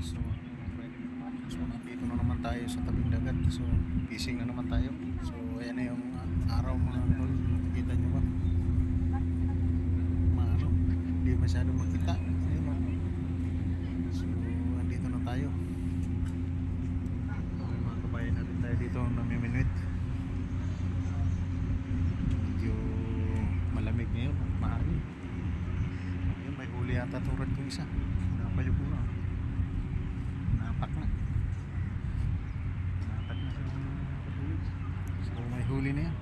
So, so nandito na naman tayo sa tabing dagat. So, fishing na naman tayo. So, ayan na yung uh, araw mga tol. Nakikita nyo ba? Maano, hindi masyado makita. Ayun, oh. So, andito na tayo. May mga kabayan na rin tayo dito namiminuit. Medyo malamig ngayon. Mahangin. Ayun, may huli yata itong rad kong isa. Napayo ko na. Napak na. Napak na sa katulid. So may huli na yan.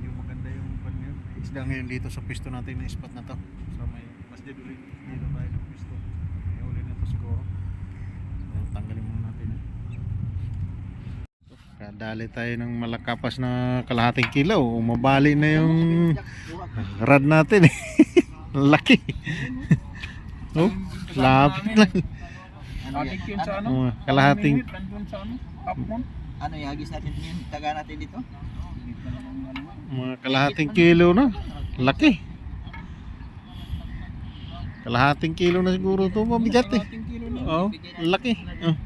Yung maganda yung pan yun. Isda ngayon dito sa pisto natin na spot na to. So may mas ulit dito tayo ng pisto. May huli na to siguro. So tanggalin muna natin. Kadali tayo ng malakapas na kalahating kilo. Umabali na yung rad natin eh. Laki. oh, lapit lang. Ano yan? Atik yun sa ano? Oh, kalahating ano? Hapon. Ano yung agis natin yun? Taga natin dito? Dito na lang ano. Mga kalahating kilo na. Laki. Kalahating kilo na siguro to mabigat eh. Na. Oh, laki. Oh.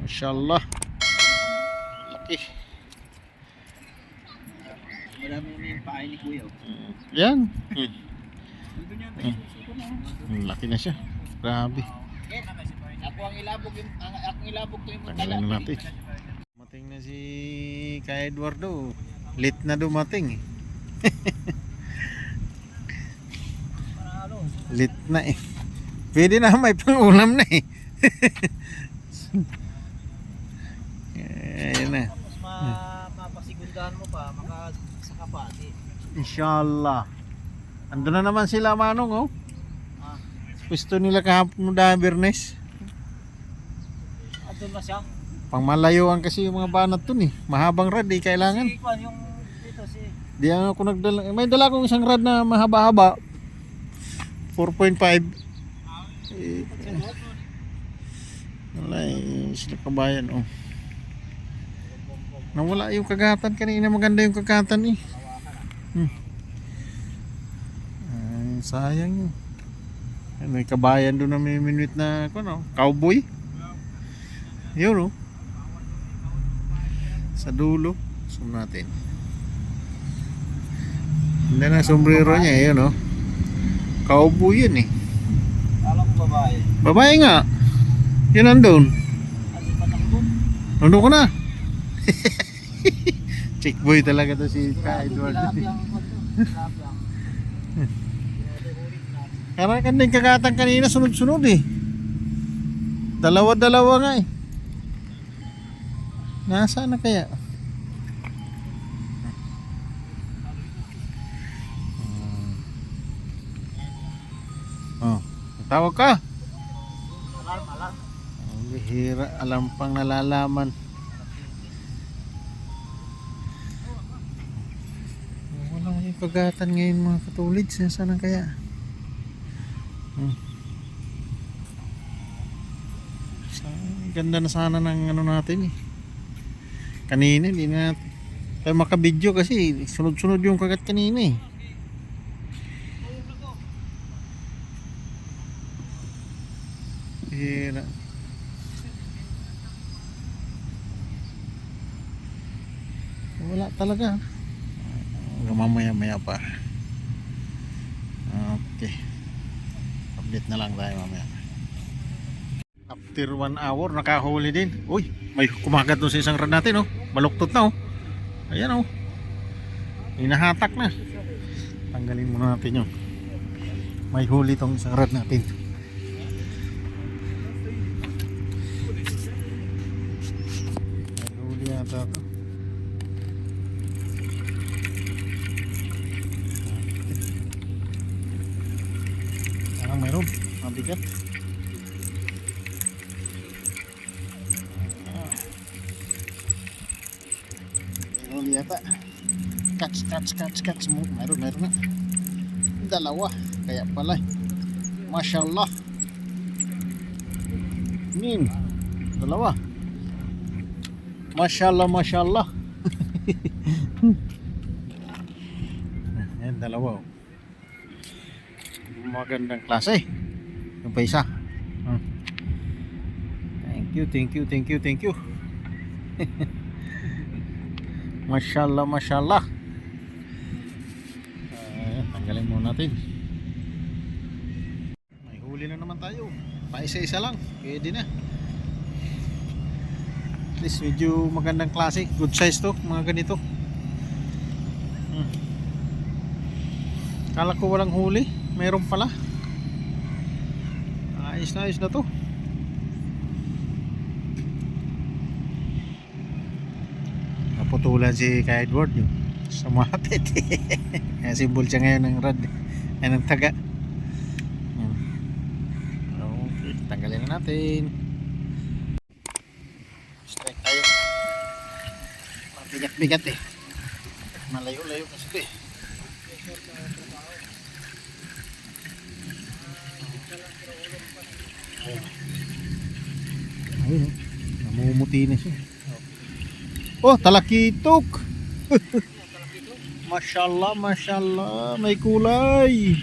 Mashallah. Laki. Marami na yung paay ni Kuya. oh. Yan. Hmm. Susuko na. Hmm, Laki na siya. Grabe. Ako ang ilabog yung ang akong ilabog to yung Tanggalin na natin. Dumating na si Kay Eduardo. Late na dumating eh. Late na eh. Pwede na may pangulam na eh. Ayun na. Mapasigundahan mo pa, makasaka pa. Di. Inshallah. Ando na naman sila manong oh. Pwesto nila kahapon na Bernes. andun na siya. Pangmalayuan kasi yung mga banat dun eh. Mahabang rad eh, kailangan. Yung dito si Di ako nagdala. May dala akong isang rad na mahaba-haba. 4.5. Eh, wala eh. Sila kabayan oh. Nawala yung kagatan kanina. Maganda yung kagatan eh. Hmm. Ay, sayang yun. Ay, May kabayan doon na may minuit na ano, cowboy. Yun oh. Sa dulo. Zoom natin. Hindi na sombrero niya, yun oh. Cowboy yun eh. alam ko babae. Babae nga. Yun nandun. Ano nandun? Ko na. Chick boy talaga to si Ka Edward. Grabe ang kwan to. Grabe ang. Karena kan din kakatang kanina sunod-sunod eh. Dalawa-dalawa nga eh. Nasaan na kaya? Tawag ka. Alarm, alarm. Ang bihira, alam pang nalalaman. Wala yung kagatan ngayon mga katulid. Saan na kaya? Hmm. Ganda na sana ng ano natin eh. Kanina, hindi na tayo makabidyo kasi sunod-sunod yung kagat kanina eh. Bihira. Wala talaga. Mamaya maya pa. Okay. Update na lang tayo mamaya. After one hour, nakahuli din. Uy, may kumagat doon sa isang rad natin, oh. Baluktot na, oh. Ayan, oh. Hinahatak na. Tanggalin muna natin yun. May huli tong isang rad natin. Mabigat. Mayroon yata. Catch, catch, catch, catch mo. Mayroon, mayroon na. Dalawa. Kaya pala. Masya Allah. Nin. Dalawa. Masya Allah, Masya Allah. Yan, dalawa. oh. magandang klase. Yung pa isa. Hmm. Thank you, thank you, thank you, thank you. mashallah, mashallah. Uh, tanggalin muna natin. May huli na naman tayo. Pa isa-isa lang. Pwede na. At least medyo magandang klase. Good size to. Mga ganito. Hmm. Kala ko walang huli. Mayroon pala. Ayos na ayos na to. Naputulan si Kay Edward yun. Sumapit. Kaya simbol siya ngayon ng rad. Ay ng taga. Okay, tanggalin na natin. Strike tayo. Bigat-bigat eh. Malayo-layo kasi ito eh. Ayun. Ayun oh. Namumuti na siya. Oh, talakitok. Mashallah, mashallah. May kulay.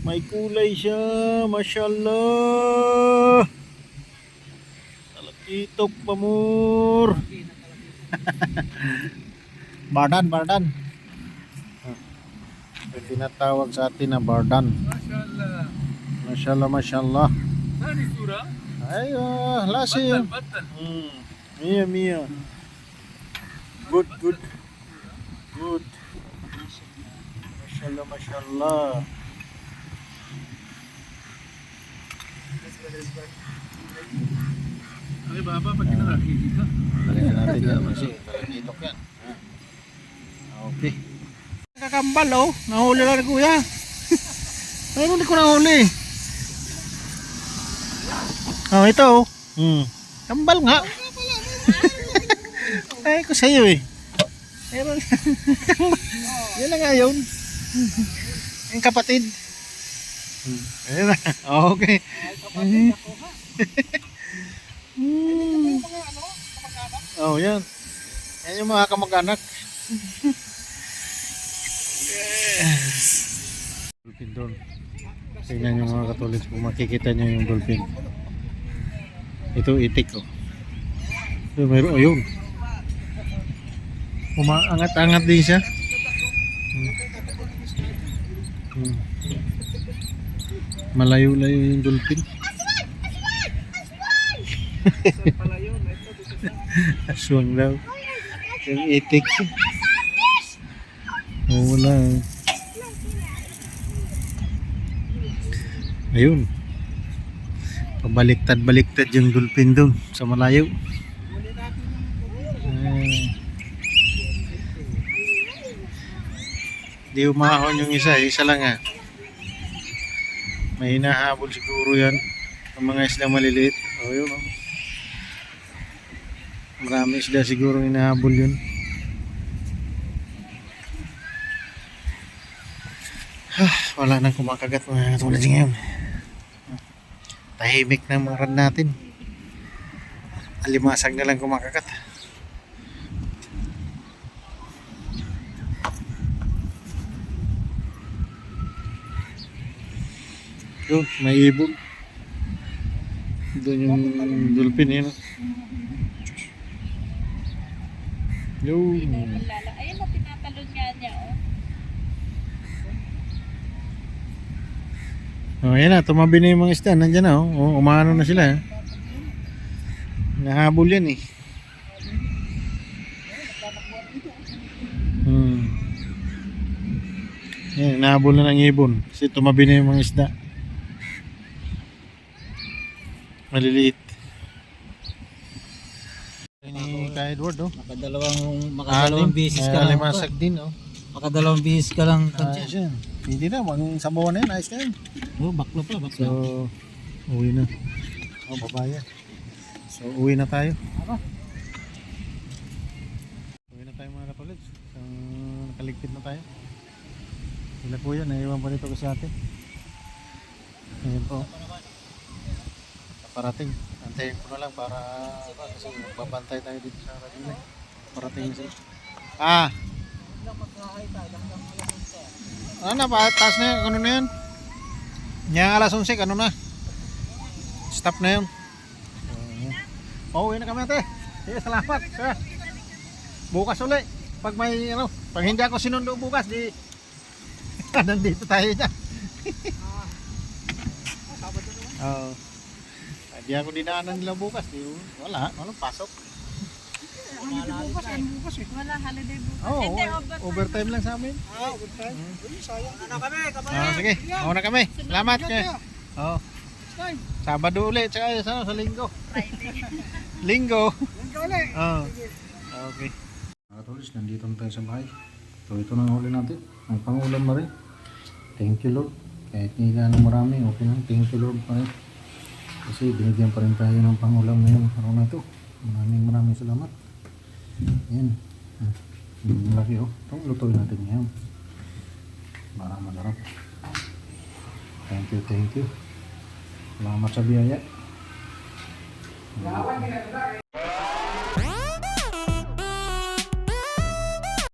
May kulay siya. Mashallah. Talakitok, pamur. bardan, bardan. Yung tinatawag sa atin na bardan. Mashallah. Mashallah, mashallah. Nani sura? Ay, ah, lasi. Batal. Hmm. Mia, mia. Good, good. Good. Mashallah, mashallah. Ay, baba, pag kinalaki dito. Balikan natin yan kasi talakitok yan. Ah, Okay. Kakambal oh. Nahuli lang ni kuya. Pero hindi ko nahuli. Oh, ito oh. Hmm. Kambal nga. Ay ko sa'yo eh. Pero yun na nga yun. Yung kapatid. Hmm. Ayun na. Okay. Hmm. Oh, yan. Yan yung mga kamag-anak. dolphin doon. Tingnan yung mga katulis kung makikita nyo yung dolphin. Ito itik oh. So, mayroon, ayun. Umaangat-angat din siya. Hmm. Hmm. Malayo-layo yung dolphin. Aswang daw. Yung itik. Oh, wala. Ayun. Pabaliktad-baliktad yung dolphin doon sa malayo. Ay. Di umahon yung isa, isa lang ah. May hinahabol siguro yan. Ang mga isla maliliit. O yun oh. Marami isda siguro hinahabol yun. Ah, wala nang kumakagat mga tulad ngayon. Tahimik na mga rad natin. Alimasag na lang kumakagat. Yun, may ibon. Doon yung dolphin yun. Yun. Lala. Ayun na, tinatalon nga niya, oh. Oh, yan na, tumabi na yung mga isda. Nandiyan na, oh. oh umano na sila. Eh. Nahabol yan eh. Hmm. Yan, nahabol na ng ibon. Kasi tumabi na yung mga isda. Maliliit. Ni Ka Edward, oh. Makadalawang, makadalawang bisis ka alimasag din, oh. Makadalawang bisis ka lang. Ayos yan. Hindi na, ang sabawan na yan, ayos na yan. Oh, baklo pa, baklo. So, uwi na. Oh, babaya. So, uwi na tayo. Uwi na tayo mga katulad. So, nakaligpit na tayo. Sila po yan, naiwan pa dito kasi ate. Ayan po. Parating. Antayin ko na lang para kasi magbabantay tayo dito sa radyo. Parating sila. Ah! Ano na ba? Taas na yan? Ano na yan? Nga alas 11, ano na? Stop na yun. Oo, uwi na kami ate. Sige, salamat. Bukas uli. Pag may ano, pag hindi ako sinundo bukas, di nandito tayo dyan. Oo. Hindi ako dinaanan nila bukas. Di, wala, walang pasok. Wala holiday bukas. Oo, Hindi, oh, overtime. overtime lang sa amin. Ah, overtime. Uy, sayang. Ano kami, kapatid? Ah, sige, ako na kami. Salamat kay. Oo. Sabado ulit, tsaka sa, sa linggo. Friday. Linggo. Linggo ulit. Oo. Okay. Mga tulis, nandito na tayo sa bahay. So ito na ang huli natin. Ang pangulam na rin. Thank you Lord. Kahit hindi na ng marami, okay lang. Thank you Lord pa rin. Kasi binigyan pa rin tayo ng pangulam ngayong araw na ito. Maraming maraming salamat. Yan. Hmm. Ang laki oh. Ito, lutuin natin ngayon. Para masarap. Thank you, thank you. Salamat sa biyaya.